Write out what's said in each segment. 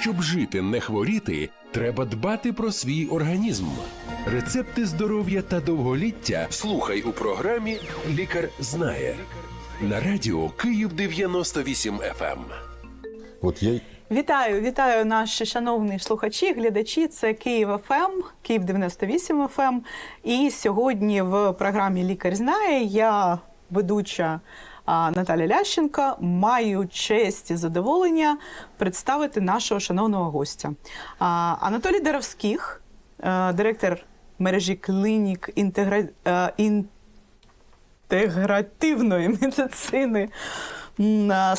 Щоб жити, не хворіти, треба дбати про свій організм. Рецепти здоров'я та довголіття слухай у програмі Лікар знає на радіо Київ 98 FM. Вот я Вітаю, вітаю наші шановні слухачі, глядачі. Це Київ ФМ, Київ 98 ФМ. І сьогодні в програмі Лікар знає я, ведуча Наталя Лященка, маю честь і задоволення представити нашого шановного гостя. Анатолій Даровських, е, директор мережі клінік інтегра... е, інтегративної медицини а,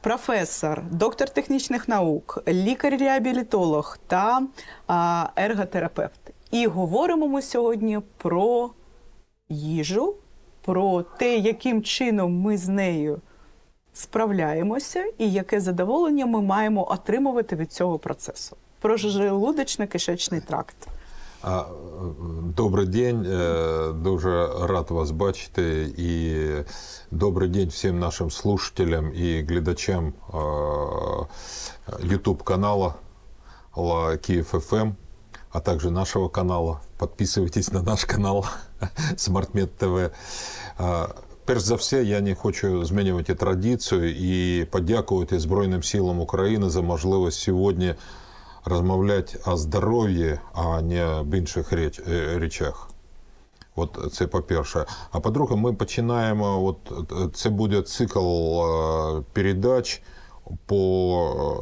професор, доктор технічних наук, лікар-реабілітолог та ерготерапевт. І говоримо ми сьогодні про їжу, про те, яким чином ми з нею справляємося, і яке задоволення ми маємо отримувати від цього процесу. Про желудочно-кишечний тракт. е, добрий день. е, Дуже рад вас бачити. І добрий день всім нашим слушателям і глядачам е, YouTube канала Ла Киев FM, а также нашего канала. Подписывайтесь на наш канал SmartMed TV. Перш за все, я не хочу змінювати традицію і подякувати Збройним силам України за можливість сьогодні розмовляти о здоров'ї, а не об інших е, речах. От це по-перше. А по-друге, ми починаємо. От це буде цикл е, передач по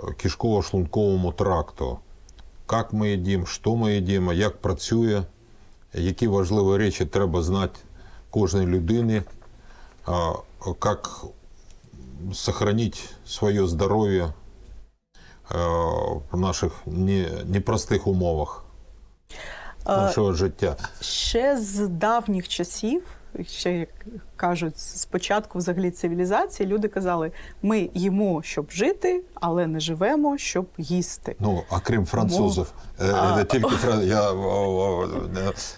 е, кишково-шлунковому тракту. Як ми їдимо, що ми їдимо, як працює, які важливі речі треба знати кожній людини, як сохранити своє здоров'я в наших не- непростих умовах нашого життя. Ще з давніх часів, ще як кажуть, з початку взагалі цивілізації, люди казали: ми їмо, щоб жити, але не живемо, щоб їсти. Ну, а крім французів, А. е, тільки фран... я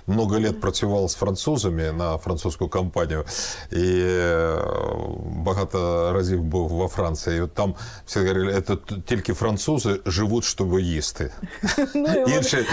много лет працював з французами на французьку компанію і е, багато разів був во Франції. І от там всі говорили, це тільки французи живуть, щоб їсти. Ну, Інші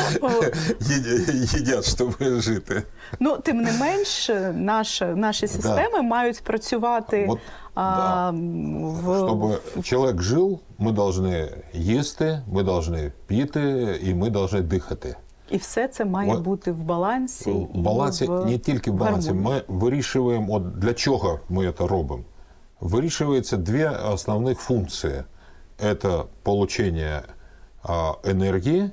їдять, щоб жити. ну тим не менш, наші, наші системи мають працювати От, а, в Чтобы человек жил, мы должны їсти, ми должны піти і ми должны дихати. і все це має От- бути в балансі. В і балансі в не тільки в балансі. гармонії. Ми вирішуємо, от для чого ми це робимо. Вирішується дві основних функції: це получення а, енергії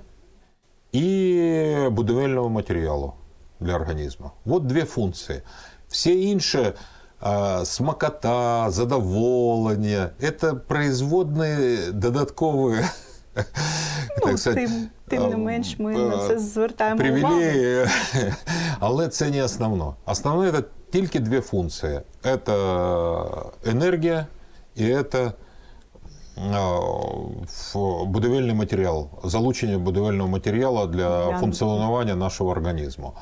і будівельного матеріалу для організму. От дві функції. Всі інші а, смакота, задоволення це производні додаткові. Ну, тим, тим не менш, ми на це звертаємо увагу. Привілеї, але це не основно. Основне це тільки дві функції: це енергія і це а, ф- будівельний матеріал, залучення будівельного матеріалу для Для- функціонування нашого організму.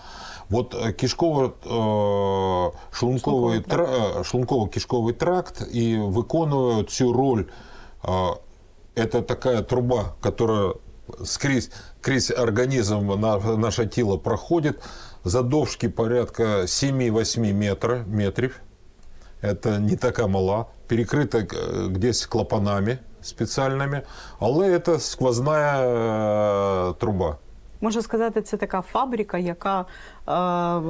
От е, кишково-шлунковий Шлунковий тра- е, шлунково-кишковий тракт і виконує цю роль. а, Это такая труба, которая скрізь, крізь организм на, наше тело проходит. Задовжки порядка 7-8 метра, метрів. Это не така мала. Перекрита э, десь клапанами спеціальними, але це сквозна е, труба. Можна сказати, це така фабрика, яка е,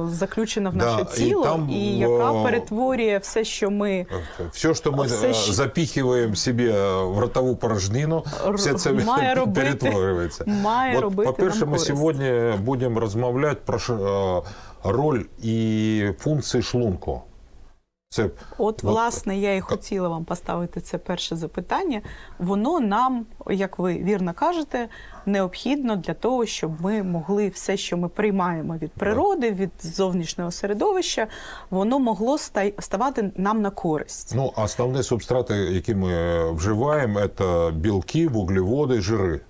заключена в Да, наше і тіло, і, там, яка о, перетворює все, що ми Все, що ми Все, е, що- запихуємо собі в ротову порожнину, все це має робити- перетворюється. має От, робити По-перше, ми користь. сьогодні будемо розмовляти про е, роль і функції шлунку. Це От, власне, я і хотіла вам поставити це перше запитання. Воно нам, як ви вірно кажете, необхідно для того, щоб ми могли все, що ми приймаємо від природи, від зовнішнього середовища, воно могло ставати нам на користь. ну, основні субстрати, які ми вживаємо, це білки, вуглеводи, жири.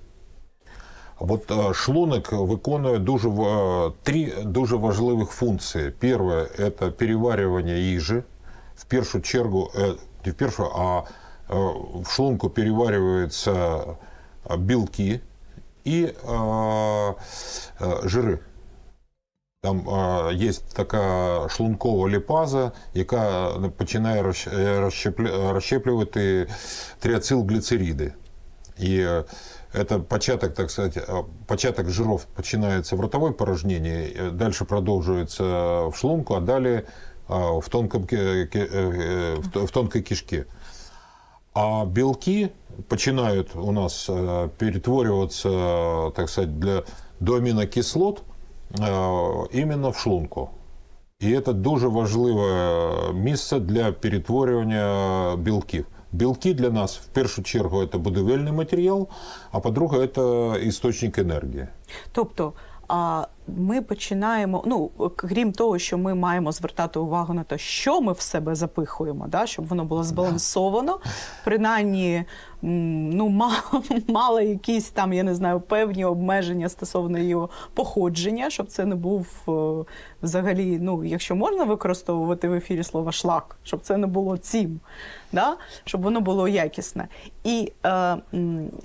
От е, шлунок виконує дуже ва- три дуже важливих функції. Перше – це переварювання їжі. В першу чергу, е, не в першу, а е, в шлунку переварюється а, белки и а, а, жиры. Там а, є така шлункова ліпаза, яка починає розщ- е, розщеплю- розщеплювати тріацилгліцериди. І е, це початок, так сказати, е, початок жиров починається в ротовій порожнині, далі продовжується в шлунку, а далі а, в, тонком, ки- ки- е, е, в т- в тонкій кишці. А белки починают у нас э, перетворюваться, э, так сказать, для, до амінокислот э, іменно в шлунку. І це дуже важливе місце для перетворювання білків. Білки для нас в першу чергу це будівельний матеріал, а по-друге, це істочник енергії. Тобто, а ми починаємо, ну крім того, що ми маємо звертати увагу на те, що ми в себе запихуємо, да, щоб воно було збалансовано, принаймні ну, мало якісь там, я не знаю, певні обмеження стосовно його походження, щоб це не був е, взагалі, ну, якщо можна використовувати в ефірі слово шлак, щоб це не було цим, да, щоб воно було якісне. І е,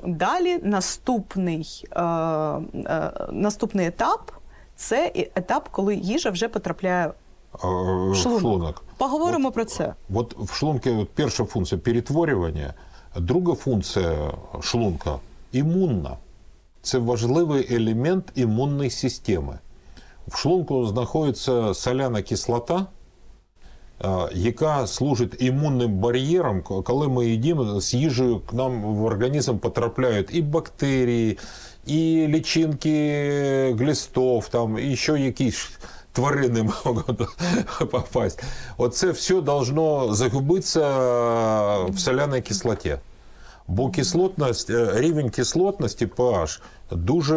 далі наступний, е, е, наступний етап це етап, коли їжа вже потрапляє В шлунок. шлунок. Поговоримо про це. Вот в шлунке вот перша функція перетворювання, друга функція шлунка імунна. Це важливий елемент імунної системи. В шлунку знаходиться соляна кислота, яка служить імунним бар'єром, коли ми їдимо з їжею, к нам в організм потрапляють і бактерії, і лічинки глістов, там, і ще якісь тварини можуть попасть. Оце все должно загубитися в соляній кислоті. Бо кислотність, е, рівень кислотності pH дуже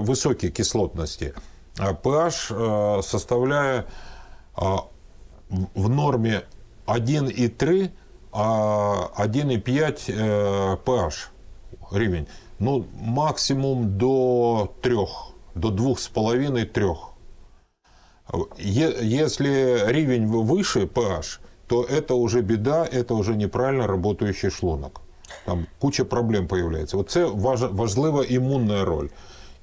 високий кислотності. PH е, составляє в- в нормі 1,3, а 1,5 е, pH рівень. Ну, максимум до 3, до 2,5-3. Е- Если рівень выше pH, то это уже беда, это уже неправильно работающий шлунок. Там куча проблем появляється. Оце важ- важлива імунна роль.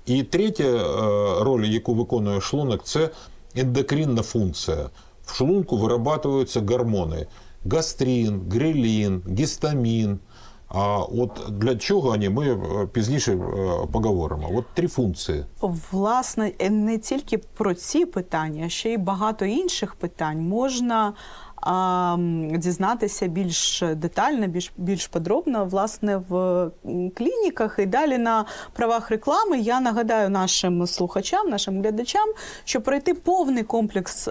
І третя е, роль, яку виконує шлунок, це ендокринна функція. В шлунку вирабатуються гормони: гастрин, грелін, гістамін. а от для чого вони, ми е, пізніше е, поговоримо. От три функції. Власне, е, не тільки про ці питання, ще й багато інших питань можна дізнатися більш детально, більш, більш подробно, власне, в клініках. І далі на правах реклами я нагадаю нашим слухачам, нашим глядачам, що пройти повний комплекс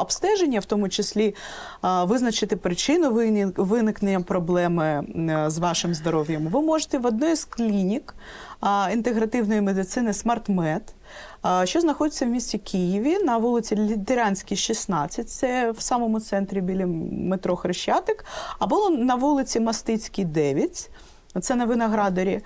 обстеження, в тому числі визначити причину виникнення проблеми з вашим здоров'ям, ви можете в одній з клінік інтегративної медицини SmartMed, що знаходиться в місті Києві? На вулиці Літеранській, 16, це в самому центрі біля метро Хрещатик, або на вулиці Мастицькій, 9, це на Виноградарі.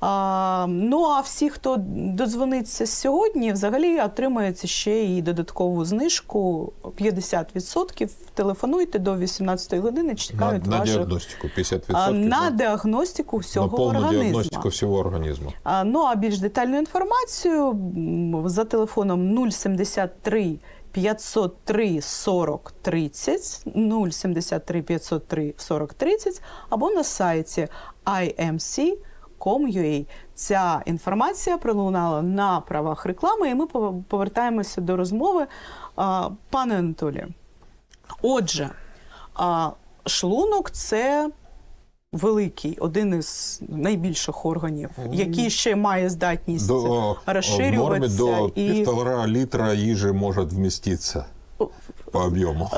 А, ну а всі, хто додзвониться сьогодні, взагалі отримається ще і додаткову знижку 50%. Телефонуйте до 18 години, чекають на ваших діагностику 50%. а, на на, діагностику всього на повну організму. діагностику всього організму. А, Ну а більш детальну інформацію за телефоном 073 503 40 30, 073 503 40 30 або на сайті imc.com.ua. Ця інформація пролунала на правах реклами, і ми пов- повертаємося до розмови. Пане Анатолію, отже, шлунок це великий, один із найбільших органів, який ще має здатність До, в нормі до і півтора літра їжі може вміститися по об'єму.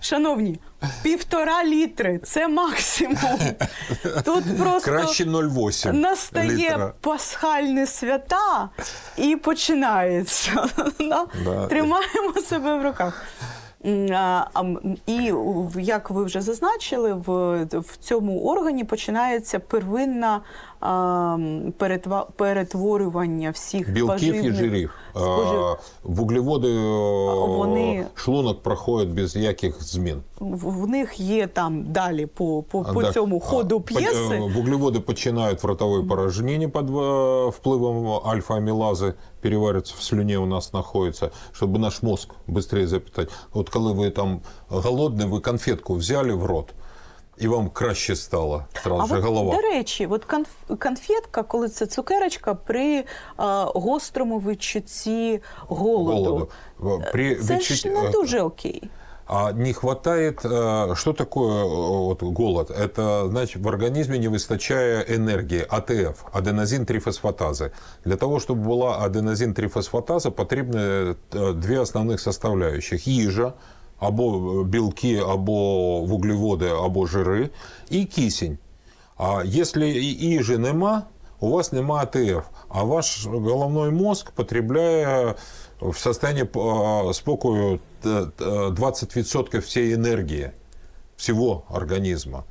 шановні, півтора літри це максимум. Тут просто Краще 0,8 настає літра. пасхальні свята і починається. Да? Тримаємо себе в руках. І як ви вже зазначили, в, в цьому органі починається первинна а, м, перетва- перетворювання всіх Білків і поживних жирів. спожив- А, Вуглеводи е, Вони- шлунок проходить без яких змін. В, в них є там далі по, по, по Так, цьому а, ходу по- п'єси. е, Вуглеводы починают в ротовой порожнине под э, впливом альфа-амилазы, перевариться в слюне у нас находится, чтобы наш мозг быстрее запитать. Вот коли ви там голодний, ви конфетку взяли в рот, і вам краще стало, сразу А же от, голова. до речі, от конф- конфетка, коли це цукерочка при а, гострому відчутті голоду. Голоду. При Це відчутті- ж не дуже окей. А не хватает, э, что такое э, вот, голод? Это значит в организме не выстачая энергии, АТФ, аденозин-трифосфатазы. Для того, чтобы была аденозин-трифосфатаза, потрібні э, дві основних составляющих. Їжа, або білки, або вуглеводи, або жири, і кисень. А якщо їжі нема, у вас нема АТФ, а ваш головной мозг потребляє в состоянии э, спокою э, э, 20% всей энергии всего организма.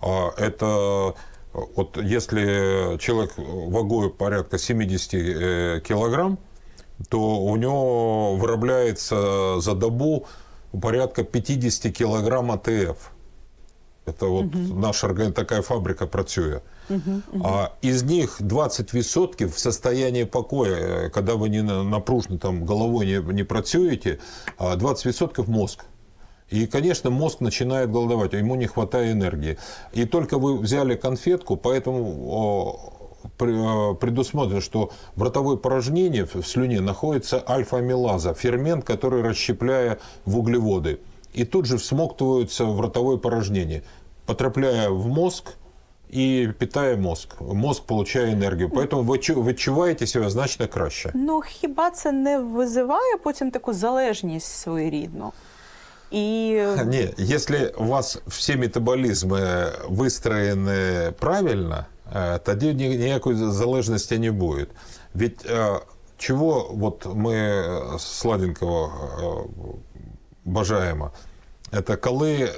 А Это э, вот если человек вагой порядка 70 э, килограмм, то у него виробляється за добу порядка 50 килограмм АТФ. это вот угу. наша такая фабрика працює. Угу, угу. А из них 20 висотки в состоянии покоя, э, когда вы не напружені там головой не, не працюєте, 20% а мозг. И, конечно, мозг начинает голодовать, а ему не хватает энергии. И только вы взяли конфетку, поэтому предусмотрено, что в ротовой порожнине, в слюне, находится альфа-амилаза, фермент, который расщепляя в углеводы. И тут же всмоктываются в ротовой порожнине, потрапляя в мозг и питая мозг. Мозг получая энергию. Поэтому вы, чу- відчуваєте себе значно краще. Ну хіба це не визиває потім таку залежність своєрідну? І Не, если у вас все метаболизмы выстроены правильно, э, тоді ни- ніякої залежності не будет. Ведь э, чего вот мы э, сладенького э, бажаємо? Это коли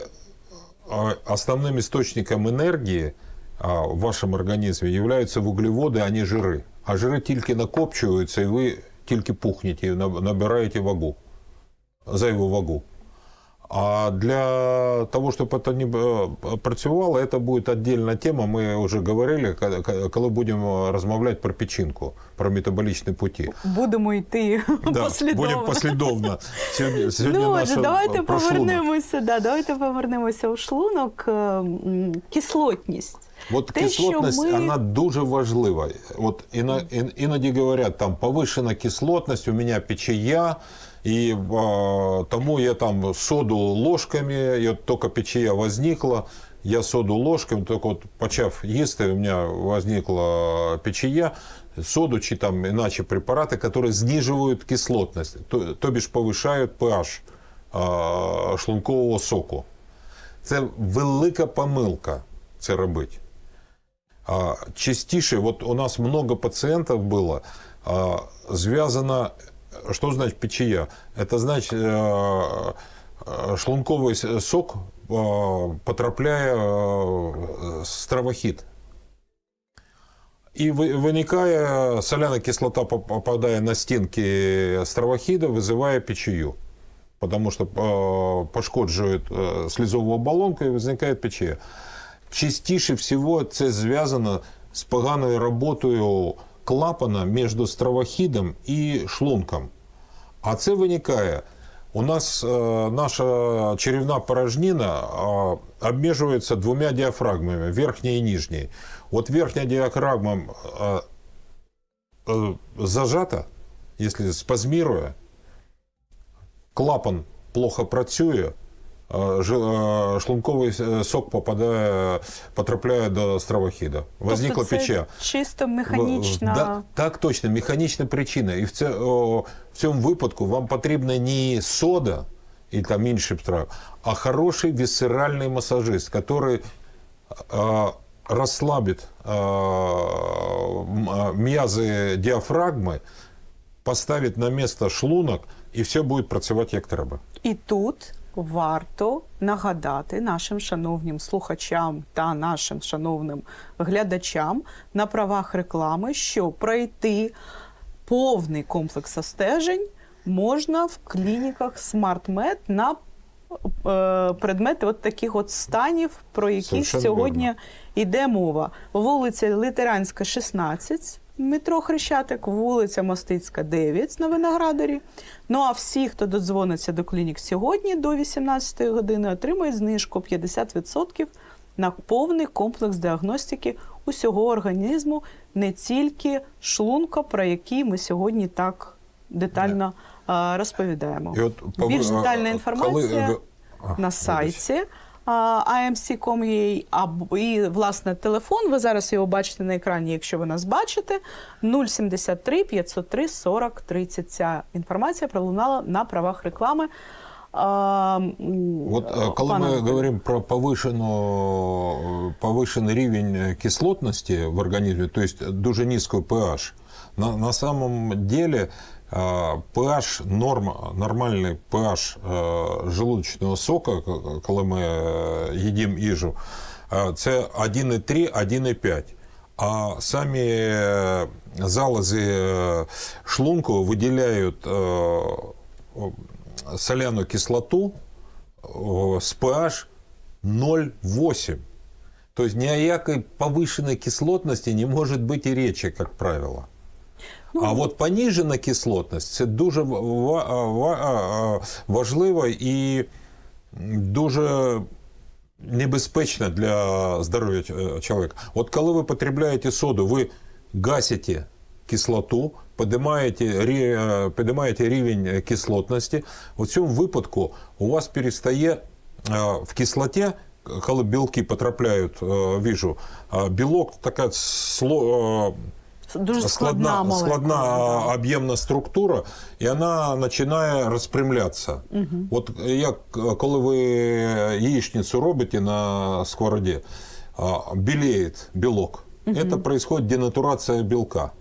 э, основным источником энергии а, в вашем организме являются вуглеводы, а не жири. А жири тільки накопчуються, і ви тільки пухнете, і наб- набираєте вагу, зайву вагу. А для того, чтобы это не э, працювало, это будет отдельная тема. Мы уже говорили, ка- ка- коли будем розмовляти про печінку, про метаболічні путі. будемо йти Да, послідовно. будемо послідовно. Сьогодні, сьогодні Ну, наша отже, давайте про шлунок. повернемося. Да, давайте повернемося у шлунок. Е, м, Кислотність. От Те, що кислотність, ми- вона дуже важлива. От іно, ін- іноді говорять, там повишена кислотність, у мене печія, і е, тому я там соду ложками, от тільки печія возникла, я соду ложками, тільки от почав їсти, у мене возникла печія, соду чи там іначе препарати, які знижують кислотність, то, тобі ж повишають pH е, шлункового соку. Це велика помилка це робити. А, частіше, вот у нас много пациентов было, а, звязано, что значит печия? Это значит э, э, шлунковый с- сок, э, потрапляя э, стравохит. И вы- виникає соляна кислота, поп- попадая на стенки стравохида, вызывая печию. Потому что э, пошкоджують э, слізову оболонку і виникає печія. Частіше всього це зв'язано з поганою роботою Клапана між стравохідом і шлунком. А це виникає. У нас е, наша черевна порожнина е, обмежується двома діафрагмами, верхньою і нижньою. От верхня діафрагма е, е, зажата, якщо спазмірує, клапан плохо працює, е, жи- е, шлунковий е, сок попадає, потрапляє до стравохіда. Возникла тобто це печія. чисто механічна. Да, так точно, механічна причина. І в, це, о, в цьому випадку вам потрібна не сода і там інші страви, а хороший висцеральний масажист, який э, расслабит э, м- э, м'язи диафрагмы поставить на місце шлунок, і все буде працювати як треба. І тут варто нагадати нашим шановним слухачам та нашим шановним глядачам на правах реклами, що пройти повний комплекс остежень можна в клініках SmartMed на е, предмети от таких от станів, про які Совершенно сьогодні йде мова. Вулиця Літеранська, 16, метро Хрещатик, вулиця Мостицька, 9 на Виноградарі. Ну а всі, хто додзвониться до клінік сьогодні до 18 години, отримують знижку 50% на повний комплекс діагностики усього організму, не тільки шлунка, про який ми сьогодні так детально е, розповідаємо. І от Більш детальна інформація ви- А, на сайті amc.com.ua або і власне телефон. Ви зараз його бачите на екрані, якщо ви нас бачите. 073 503 40 30. Ця інформація пролунала на правах реклами. Вот э, коли ми говоримо про повишену, повишений рівень е, кислотності в організмі, то есть дуже низький pH, на, на самом деле pH, норма, нормальний pH э, желудочного сока, к- коли ми е, їдимо їжу, е, це 1,3, 1,5. А самі е, залози е, шлунку виділяють е, о, соляну кислоту о, с pH 0,8. То есть ни о якой повышенной кислотности не может быть и речи, как правило. а вот понижена кислотність це дуже ва- ва- ва- важливо і дуже небезпечно для здоров'я ч- чоловіка. От коли ви потребляєте соду, ви гасите кислоту, піднімаєте, рі- е, піднімаєте рівень кислотності. У цьому випадку у вас перестає е, в кислоті, коли білки потрапляють е, в їжу, е, білок така сло, е, дуже складна, складна, молекула, складна да. об'ємна структура, і вона починає розпрямлятися. От як е, коли ви яєчницю робите на сковороді, а, біліє білок. Это происходит денатурация белка.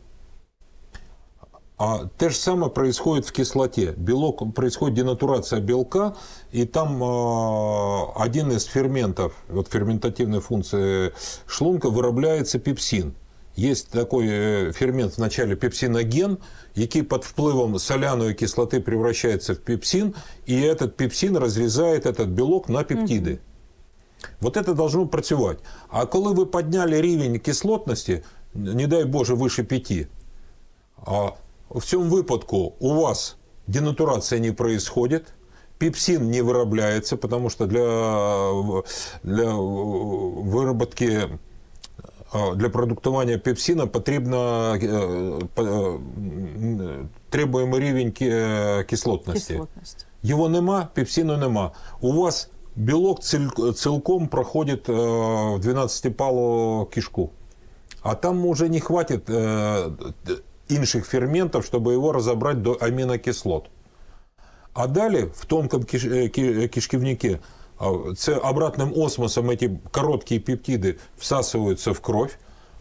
А то же самое происходит в кислоте. Белок происходит денатурация белка, и там э, один из ферментов, вот ферментативной функции шлунка, виробляється пепсин. Есть такой э, фермент в начале пепсиноген, який под впливом соляної кислоты превращается в пепсин, и этот пепсин разрезает этот белок на пептиды. Вот это должно працювати. А коли ви підняли рівень кислотності, не дай Боже, вище 5, а в цьому випадку у вас денатурація не происходит, пепсин не виробляється, потому что для, для вироботки а, для продуктування пепсина потрібно е, е, м, требуємий рівень е, кислотності. Його нема, пепсину нема. У вас білок цілком проходить в 12-палу кишку. А там уже не хватит е, інших ферментів, щоб його розібрати до амінокислот. А далі в тонкому киш, е, ки- кишківнику а, це обратним осмосом ці короткі пептиди всасуються в кров,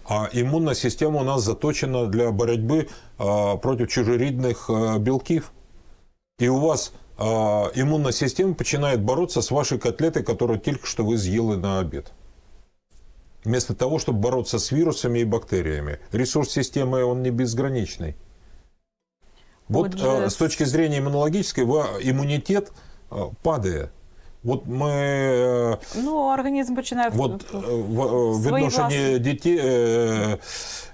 а імунна система у нас заточена для боротьби а, проти чужорідних а, білків. І у вас а, імунна система починає боротися з вашою котлетой, яку тільки що ви з'їли на обід. Вместо того, чтобы бороться с вирусами и бактериями. Ресурс системы, он не безграничный. Вот Отже, э, с точки зрения иммунологической, ва- иммунитет э, падает. Вот мы э, Ну, організм починає в- вот в- э, в э, Свої відношенні власні. дітей, е,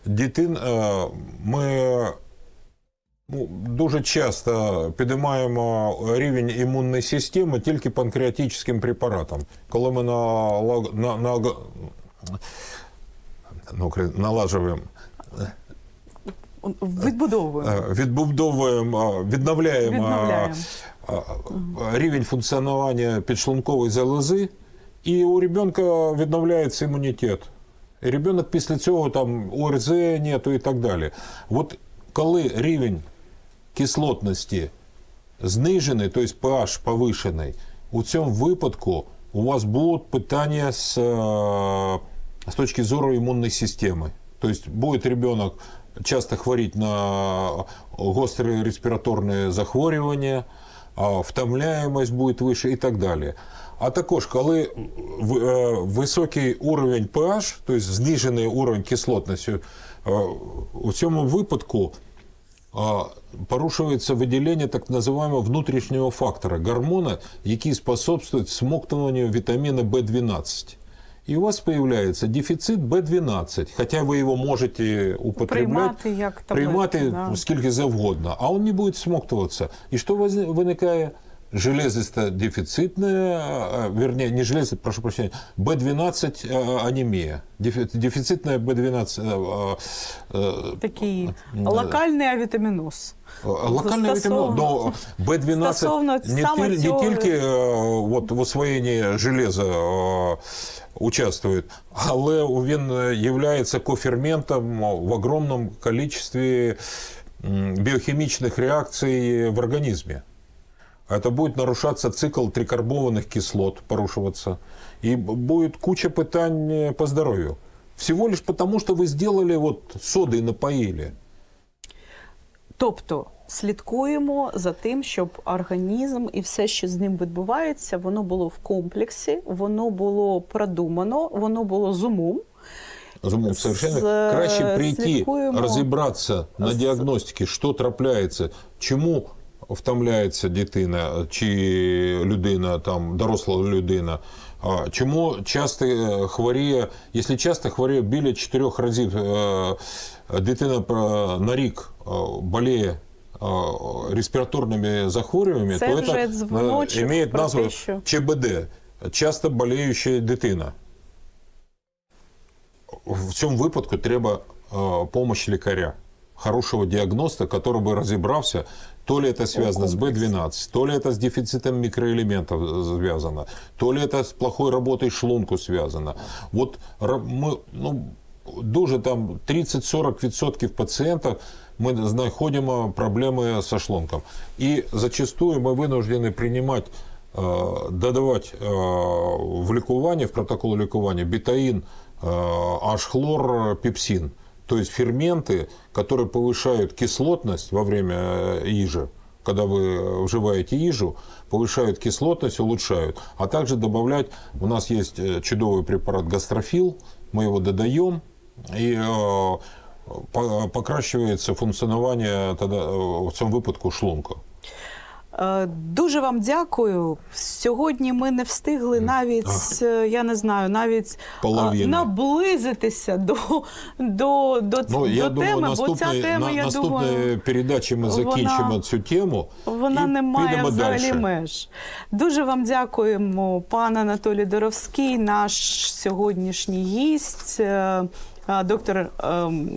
дитин е, ми ну, дуже часто підіймаємо рівень імунної системи тільки панкреатичним препаратом. Коли ми налаг- на, на, ну, налажуємо відбудовуємо. Е, відбудовуємо, е, відновляємо, е, Відновляємо. рівень функціонування підшлункової залози, і у ребенка відновляється імунітет. І ребенок після цього там ОРЗ нету і так далі. От коли рівень кислотності знижений, тобто pH повишений, у цьому випадку у вас будуть питання з, з точки зору імунної системи. То есть будет ребенок часто хворить на гострые респираторные захворювання, а втомляємость буде вище і так далі. А також, коли високий уровень pH, тобто знижений уровень кислотності, у цьому випадку порушується виділення так називаємо внутрішнього фактора гормона, який способствує смоктуванню вітаміна В12. І у вас появляється дефіцит B12, хоча ви його можете употребляти, Приймати як таблетки, приймати да. скільки завгодно, а він не буде смоктуватися. І що возникает? Железисто-дефицитная, а, вернее, не железо, прошу прощения, B12 а, анемия. Дефи- Дефицитная B12 а, а, Такий локальний авітаміноз. Локальний Стосовно- вітамін, но B12 стосовно не, саме тиль- не цього- тільки е, от, в освоєнні железа е, участвує, але він є коферментом в огромному кількості м, біохімічних реакцій в організмі. Это будет нарушаться цикл трикарбованных кислот, порушиваться. И б- будет куча пытаний по здоровью. Всего лишь потому, что вы сделали вот содой напоили. Тобто слідкуємо за тим, щоб організм і все, що з ним відбувається, воно було в комплексі, воно було продумано, воно було з умом. Разумею, совершенно З- краще прийти, слідкуємо. розібратися на З- діагностиці, що трапляється, чому втомляється дитина чи людина, там, доросла людина, чому часто хворіє, якщо часто хворіє біля чотирьох разів е, дитина е, на рік е, боліє респіраторними захворюваннями, Це то це має назву ЧБД, часто болеюча дитина. В цьому випадку треба помощь лікаря, хорошого діагноста, який би розібрався, то ли это связано с B12, то ли это с дефицитом микроэлементов связано, то ли это с плохой работой шлунку связано. Вот ра- мы, ну, дуже там 30-40% пациентов мы знаходимо проблеми со шлунком. І зачастую ми винуждені приймати е, додавати е, в лікування, в протокол лікування бетаин, е, H-хлор, пепсин. То есть ферменты, которые повышают кислотность во время э, ежи, когда вы вживаете ежу, повышают кислотность, улучшают. А также добавлять, у нас есть э, чудовый препарат гастрофил, мы его додаем, и э, по- покращивается функціонування тогда, э, в цьому випадку шлунка. Е, Дуже вам дякую. Сьогодні ми не встигли навіть, е, я не знаю, навіть е, Половина. наблизитися до, до, до, Ну, я до думаю, теми, бо ця тема, на, я наступної думаю, передачі ми вона- закінчимо цю тему. Вона і не має взагалі далі. меж. Дуже вам дякуємо, пан Анатолій Доровський, наш сьогоднішній гість. Доктор, е,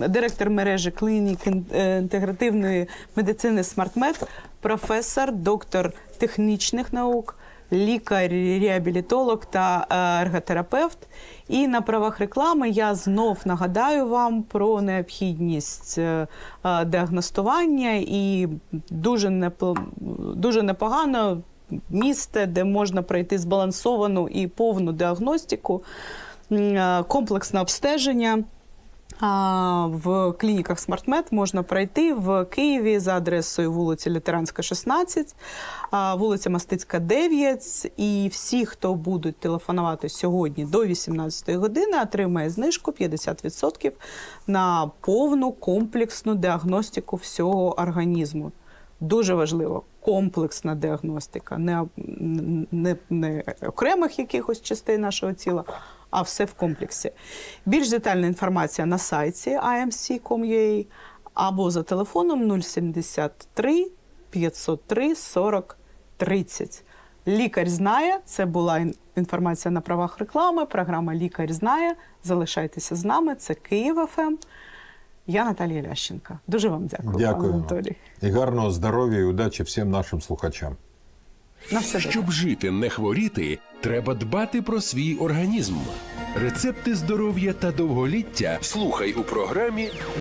директор мережі клінік е, інтегративної медицини «Смартмед», професор, доктор технічних наук, лікар-реабілітолог та е, ерготерапевт. І на правах реклами я знов нагадаю вам про необхідність е, діагностування і дуже непо- дуже непогано місце, де можна пройти збалансовану і повну діагностику, комплексне обстеження. В клініках «Смартмед» можна пройти в Києві за адресою вулиці Літеранська, 16, вулиця Мастицька, 9. І всі, хто будуть телефонувати сьогодні до 18 години, отримає знижку 50% на повну комплексну діагностику всього організму. Дуже важливо комплексна діагностика, не, не, не окремих якихось частин нашого тіла, а все в комплексі. Більш детальна інформація на сайті imc.com.ua або за телефоном 073 503 40 30. Лікар знає. Це була інформація на правах реклами. Програма Лікар знає. Залишайтеся з нами. Це Київ ФМ. Я Наталія Лященка. Дуже вам дякую, Дякую. пане Анатолій. І гарного здоров'я і удачі всім нашим слухачам. На все. Щоб жити, не хворіти, треба дбати про свій організм. Рецепти здоров'я та довголіття слухай у програмі